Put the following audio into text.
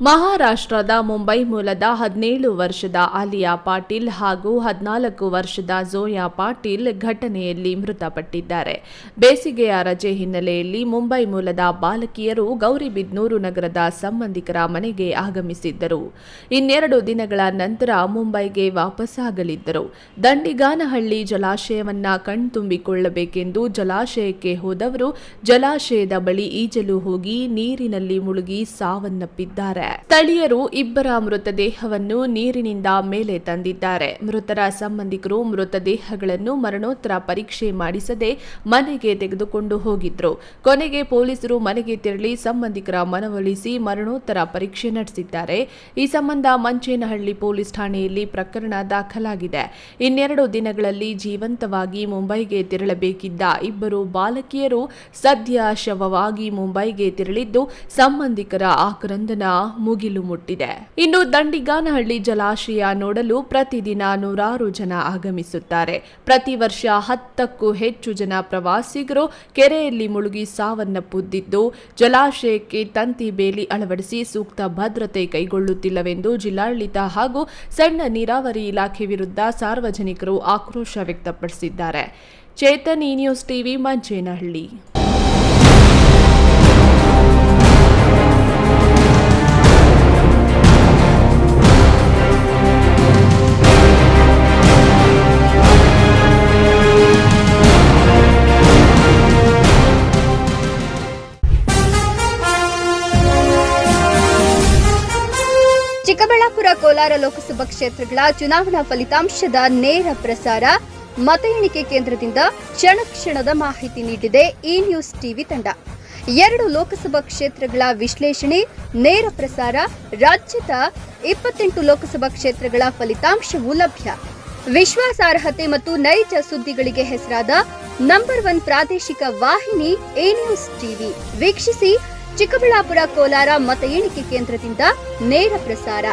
ಮಹಾರಾಷ್ಟ್ರದ ಮುಂಬೈ ಮೂಲದ ಹದಿನೇಳು ವರ್ಷದ ಆಲಿಯಾ ಪಾಟೀಲ್ ಹಾಗೂ ಹದಿನಾಲ್ಕು ವರ್ಷದ ಜೋಯಾ ಪಾಟೀಲ್ ಘಟನೆಯಲ್ಲಿ ಮೃತಪಟ್ಟಿದ್ದಾರೆ. ಬೇಸಿಗೆಯ ರಜೆ ಹಿನ್ನೆಲೆಯಲ್ಲಿ ಮುಂಬೈ ಮೂಲದ ಬಾಲಕಿಯರು ಗೌರಿಬಿದ್ನೂರು ನಗರದ ಸಂಬಂಧಿಕರ ಮನೆಗೆ ಆಗಮಿಸಿದ್ದರು. ಇನ್ನೆರಡು ದಿನಗಳ ನಂತರ ಮುಂಬೈಗೆ ವಾಪಸ್ಸಾಗಲಿದ್ದರು. ದಂಡಿಗಾನಹಳ್ಳಿ ಜಲಾಶಯವನ್ನ ಕಣ್ತುಂಬಿಕೊಳ್ಳಬೇಕೆಂದು ಜಲಾಶಯಕ್ಕೆ ಹೋದವರು ಜಲಾಶಯದ ಬಳಿ ಈಜಲು ಹೋಗಿ ನೀರಿನಲ್ಲಿ ಮುಳುಗಿ ಸಾವನ್ನಪ್ಪಿದ್ದಾರೆ. ಸ್ಥಳೀಯರು ಇಬ್ಬರ ಮೃತದೇಹವನ್ನು ನೀರಿನಿಂದ ಮೇಲೆ ತಂದಿದ್ದಾರೆ. ಮೃತರ ಸಂಬಂಧಿಕರು ಮೃತದೇಹಗಳನ್ನು ಮರಣೋತ್ತರ ಪರೀಕ್ಷೆ ಮಾಡಿಸದೆ ಮನೆಗೆ ತೆಗೆದುಕೊಂಡು ಹೋಗಿದ್ರು. ಕೊನೆಗೆ ಪೊಲೀಸರು ಮನೆಗೆ ತೆರಳಿ ಸಂಬಂಧಿಕರ ಮನವೊಲಿಸಿ ಮರಣೋತ್ತರ ಪರೀಕ್ಷೆ ನಡೆಸಿದ್ದಾರೆ. ಈ ಸಂಬಂಧ ಮಂಚೇನಹಳ್ಳಿ ಪೊಲೀಸ್ ಠಾಣೆಯಲ್ಲಿ ಪ್ರಕರಣ ದಾಖಲಾಗಿದೆ. ಇನ್ನೆರಡು ದಿನಗಳಲ್ಲಿ ಜೀವಂತವಾಗಿ ಮುಂಬೈಗೆ ತೆರಳಬೇಕಿದ್ದ ಇಬ್ಬರು ಬಾಲಕಿಯರು ಸದ್ಯ ಶವವಾಗಿ ಮುಂಬೈಗೆ ತೆರಳಿದ್ದು ಸಂಬಂಧಿಕರ ಆಕ್ರಂದನ ಮುಗಿಲು ಮುಟ್ಟಿದೆ. ಇನ್ನು ದಂಡಿಗಾನಹಳ್ಳಿ ಜಲಾಶಯ ನೋಡಲು ಪ್ರತಿದಿನ ನೂರಾರು ಜನ ಆಗಮಿಸುತ್ತಾರೆ. ಪ್ರತಿ ವರ್ಷ ಹತ್ತಕ್ಕೂ ಹೆಚ್ಚು ಜನ ಪ್ರವಾಸಿಗರು ಕೆರೆಯಲ್ಲಿ ಮುಳುಗಿ ಸಾವನ್ನಪ್ಪುತ್ತಿದ್ದು ಜಲಾಶಯಕ್ಕೆ ತಂತಿ ಬೇಲಿ ಅಳವಡಿಸಿ ಸೂಕ್ತ ಭದ್ರತೆ ಕೈಗೊಳ್ಳುತ್ತಿಲ್ಲವೆಂದು ಜಿಲ್ಲಾಡಳಿತ ಹಾಗೂ ಸಣ್ಣ ನೀರಾವರಿ ಇಲಾಖೆ ವಿರುದ್ಧ ಸಾರ್ವಜನಿಕರು ಆಕ್ರೋಶ ವ್ಯಕ್ತಪಡಿಸಿದ್ದಾರೆ. ಚೇತನ್ ಈ ನ್ಯೂಸ್ ಟಿವಿ ಮಂಚೇನಹಳ್ಳಿ ಚಿಕ್ಕಬಳ್ಳಾಪುರ ಕೋಲಾರ ಲೋಕಸಭಾ ಕ್ಷೇತ್ರಗಳ ಚುನಾವಣಾ ಫಲಿತಾಂಶದ ನೇರ ಪ್ರಸಾರ, ಮತ ಎಣಿಕೆ ಕೇಂದ್ರದಿಂದ ಕ್ಷಣ ಕ್ಷಣದ ಮಾಹಿತಿ ನೀಡಿದೆ ಇ ನ್ಯೂಸ್ ಟಿವಿ ತಂಡ. ಎರಡು ಲೋಕಸಭಾ ಕ್ಷೇತ್ರಗಳ ವಿಶ್ಲೇಷಣೆ, ನೇರ ಪ್ರಸಾರ, ರಾಜ್ಯದ ಇಪ್ಪತ್ತೆಂಟು ಲೋಕಸಭಾ ಕ್ಷೇತ್ರಗಳ ಫಲಿತಾಂಶವೂ ಲಭ್ಯ. ವಿಶ್ವಾಸಾರ್ಹತೆ ಮತ್ತು ನೈಜ ಸುದ್ದಿಗಳಿಗೆ ಹೆಸರಾದ ನಂಬರ್ ಒನ್ ಪ್ರಾದೇಶಿಕ ವಾಹಿನಿ ಎ ನ್ಯೂಸ್ ಟಿವಿ. ವೀಕ್ಷಿಸಿ ಚಿಕ್ಕಬಳ್ಳಾಪುರ ಕೋಲಾರ ಮತ ಎಣಿಕೆ ಕೇಂದ್ರದಿಂದ ನೇರ ಪ್ರಸಾರ.